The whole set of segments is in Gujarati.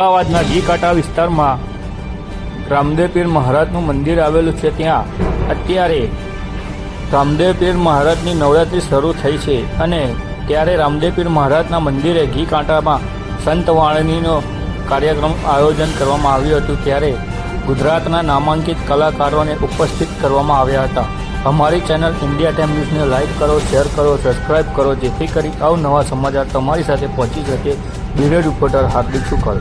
અમદાવાદના ઘી કાંટા વિસ્તારમાં રામદેવ પીર મહારાજનું મંદિર આવેલું છે ત્યાં. અત્યારે રામદેવ પીર મહારાજની નવરાત્રિ શરૂ થઈ છે અને ત્યારે રામદેવ પીર મહારાજના મંદિરે ઘી કાંટામાં સંત વાણનીનો કાર્યક્રમ આયોજન કરવામાં આવ્યું હતું ત્યારે ગુજરાતના નામાંકિત કલાકારોને ઉપસ્થિત કરવામાં આવ્યા હતા. અમારી ચેનલ ઇન્ડિયા ટાઈમ ન્યૂઝને લાઇક કરો, શેર કરો, સબસ્ક્રાઇબ કરો, જેથી કરી અવનવા સમાચાર તમારી સાથે પહોંચી શકે. Bureau reporter Hardik Shukla.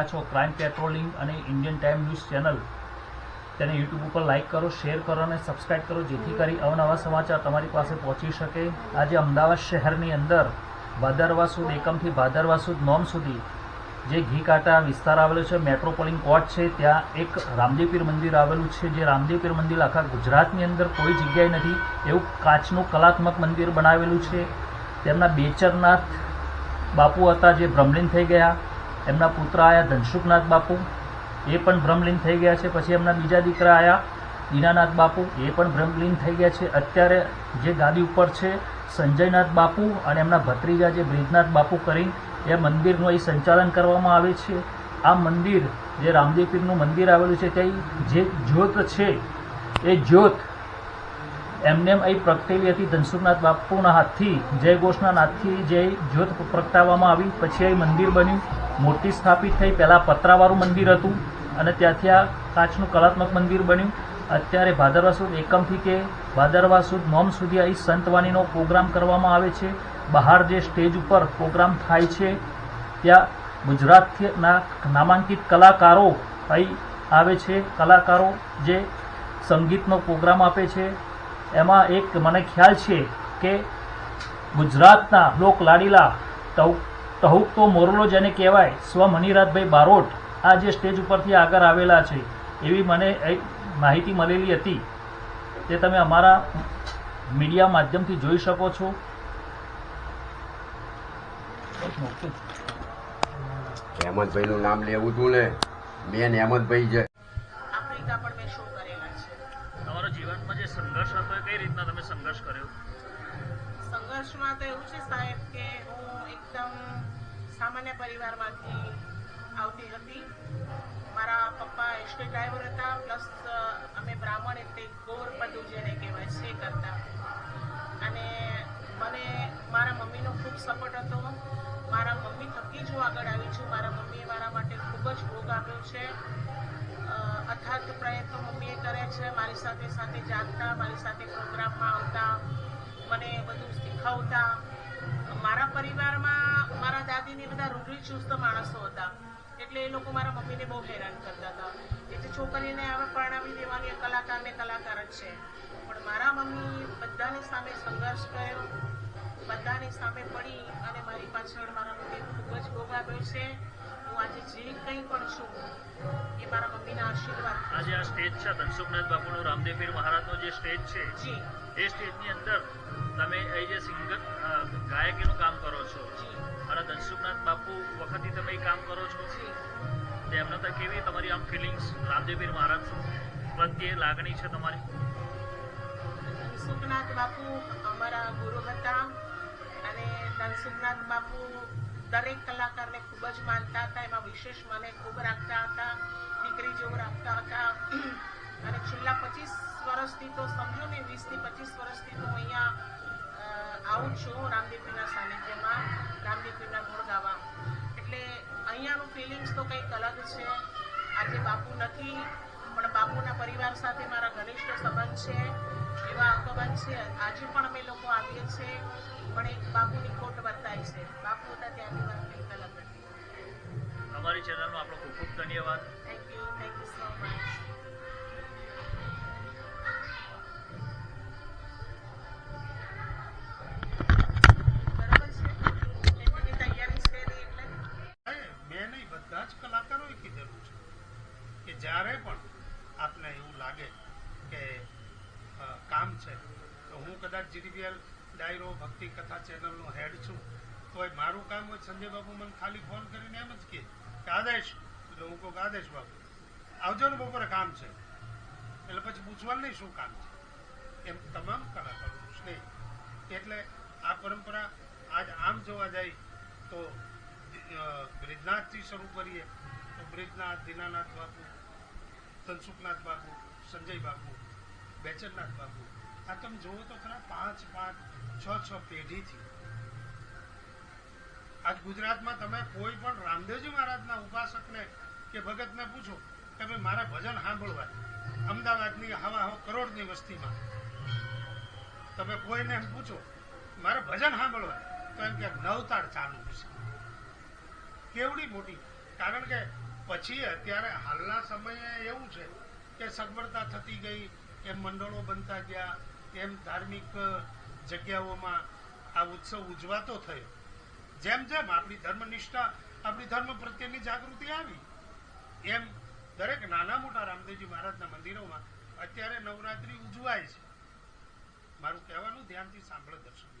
રહ્યા છો ક્રાઇમ પેટ્રોલિંગ અને ઇન્ડિયન ટાઈમ ન્યૂઝ ચેનલ તેને યુટ્યુબ ઉપર લાઇક કરો શેર કરો અને સબસ્ક્રાઇબ કરો, જેથી કરી અવનવા સમાચાર તમારી પાસે પહોંચી શકે. આજે અમદાવાદ શહેરની અંદર ભાદરવા સુદ, એકમથી ભાદરવા સુદ, નોમ સુધી જે ઘી કાંટા વિસ્તાર આવેલો છે મેટ્રોપોલિંગ કોર્ટ છે, ત્યાં એક રામદેવપીર મંદિર આવેલું છે, જે રામદેવપીર મંદિર આખા ગુજરાતની અંદર કોઈ જગ્યાએ નથી, એવું કાચનું કલાત્મક મંદિર બનાવેલું છે. તેમના બેચરનાથ બાપુ હતા, જે ભ્રમલીન થઈ ગયા. એમના પુત્ર આયા ધનસુખનાથ બાપુ, એ પણ ભ્રમલીન થઈ ગયા છે. પછી એમના બીજા દીકરા આયા દીનાનાથ બાપુ, એ પણ ભ્રમલીન થઈ ગયા છે. અત્યારે જે ગાદી ઉપર છે સંજયનાથ બાપુ અને એમના ભત્રીજા જે બ્રિજનાથ બાપુ કરી એ મંદિરનું અહીં સંચાલન કરવામાં આવે છે. આ મંદિર, જે રામદેવપીરનું મંદિર આવેલું છે તે જે જ્યોત છે, એ જ્યોત એમને એમ અહીં પ્રગટેલી હતી ધનસુખનાથ બાપુના હાથથી, જય ઘોષના નાથથી જે જ્યોત પ્રગટાવવામાં આવી, પછી અહીં મંદિર બન્યું. મૂર્તિ સ્થાપિત થઈ, પહેલાં પતરાવાળું મંદિર હતું અને ત્યાંથી આ કાચનું કલાત્મક મંદિર બન્યું. અત્યારે ભાદરવા સુદ એકમથી કે ભાદરવા સુદ નોમ સુધી અહીં સંતવાણીનો પ્રોગ્રામ કરવામાં આવે છે. બહાર જે સ્ટેજ ઉપર પ્રોગ્રામ થાય છે, ત્યાં ગુજરાતના નામાંકિત કલાકારો અહીં આવે છે. કલાકારો જે સંગીતનો પ્રોગ્રામ આપે છે એમાં એક મને ખ્યાલ છે કે ગુજરાતના લોક લાડીલા તહુક તો મોરલો જેને કહેવાય, સ્વ મણિરાજભાઈ બારોટ આ જે સ્ટેજ ઉપરથી આગળ આવેલા છે, એવી મને માહિતી મળેલી હતી. તે તમે અમારા મીડિયા માધ્યમથી જોઈ શકો છો. હેમંતભાઈનું નામ લેવું હતું ને. બેન હેમંતભાઈ છે જીવનમાં જે સંઘર્ષ હતો એ કઈ રીતના તમે સંઘર્ષ કર્યો? સંઘર્ષમાં તો એવું છે સાહેબ કે હું એકદમ સામાન્ય પરિવારમાંથી આવતી હતી. મારા પપ્પા એસટી ડ્રાઈવર હતા, પ્લસ અમે બ્રાહ્મણ એટલે ગોર પદુ જેને કહેવાય છે કરતા. અને મને, મારા મમ્મીનો ખૂબ સપોર્ટ હતો. મારા મમ્મી થકી જ હું આગળ આવી છું. મારા મમ્મીએ મારા માટે ખૂબ જ ભોગ આપ્યો છે. અથાગ પ્રયત્નો મમ્મીએ કર્યા છે. મારી સાથે સાથે જાગતા, મારી સાથે પ્રોગ્રામમાં આવતા, મને બધું શીખવતા. મારા પરિવારમાં મારા દાદીને બધા રૂઢિચુસ્ત માણસો હતા. એટલે એ લોકો મારા મમ્મીને બહુ હેરાન કરતા હતા. એટલે છોકરીને હવે પરણાવી દેવાની કલાકારને કલાકાર જ છે. પણ મારા મમ્મી બધાની સામે સંઘર્ષ કર્યો. બધાની સામે પડી અને મારી પાછળ મારા મમ્મી ખૂબ જ ભોગ છે આજે આ સ્ટેજ છે. ધનસુખનાથ બાપુનું રામદેવપીર મહારાજનો જે સ્ટેજ છે જી. એ સ્ટેજની અંદર તમે એ જે સિંગર ગાયકીનું કામ કરો છો અને ધનસુખનાથ બાપુ વખતથી તમે કામ કરો છો? જી. તેમનો તો કેવી તમારી આમ ફિલિંગ્સ રામદેવપીર મહારાજ પ્રત્યે લાગણી છે તમારી? ધનસુખનાથ બાપુ અમારા ગુરુ હતા અને ધનસુખનાથ બાપુ દરેક કલાકારને ખૂબ જ માનતા હતા. એમાં વિશેષ મને ખૂબ રાખતા હતા, દીકરી જેવું રાખતા હતા. અને છેલ્લા પચીસ વર્ષથી તો સમજો ને, વીસથી પચીસ વર્ષથી તો અહીંયા આવું છું રામદેવપીરના સાનિધ્યમાં રામદેવપીના ગુણ ગાવા. એટલે અહીંયાનું ફિલિંગ્સ તો કંઈક અલગ છે. આજે બાપુ નથી, પણ બાપુના પરિવાર સાથે મારા ઘનિષ્ઠ સંબંધ છે. એવા આગેવાન છે. આજે પણ અમે લોકો આવીએ છીએ પણ એક બાપુની ખોટ વર્તાય છે. બાપુ હતા ત્યાં વાત અમારી ચેનલનો આપણો ખૂબ ખૂબ ધન્યવાદ. Thank you thank you so much કલાકારોએ કીધેલું છે કે જ્યારે પણ આપને એવું લાગે કે કદાચ જીડીબીએલ ડાયરો, ભક્તિ કથા ચેનલનો હેડ છું. તોય મારું કામ હોય સંજય બાબુ મને ખાલી ફોન કરીને એમ જ કહે કે આદેશ. એટલે હું કહું આદેશ બાબુ, આવજો ને બપોરે કામ છે. એટલે પછી પૂછવાનું નહીં શું કામ છે. એમ તમામ કલાકારોનું સ્નેહ એટલે આ પરંપરા આજ આમ જોવા જાય તો બ્રિજનાથથી શરૂ કરીએ તો બ્રિજનાથ, દીનાનાથ બાપુ, ધનસુખનાથ બાપુ, સંજય બાપુ બેચરનાથ બાપુ આ તમે જોવો તો ખરા, પાંચ પાંચ, છ છ પેઢીથી. આજ ગુજરાતમાં તમે કોઈ પણ રામદેવજી મહારાજના ઉપાસકને કે ભગતને પૂછો કે ભાઈ મારે ભજન સાંભળવા. અમદાવાદની હવા હો કરોડની વસ્તીમાં. તમે કોઈને એમ પૂછો, મારે ભજન સાંભળવા? તો એમ કે, નવતાર ચાલુ છે. કેવડી મોટી? કારણ કે પછી અત્યારે હાલના સમયે એવું છે કે સગવડતા થતી ગઈ, કે મંડળો બનતા ગયા એમ ધાર્મિક જગ્યાઓમાં આ ઉત્સવ ઉજવાતો થયો. જેમ જેમ આપણી ધર્મનિષ્ઠા, આપણી ધર્મ પ્રત્યેની જાગૃતિ આવી, એમ દરેક નાના મોટા રામદેવજી મહારાજના મંદિરોમાં અત્યારે નવરાત્રિ ઉજવાય છે. મારું કહેવાનું ધ્યાનથી સાંભળો અત-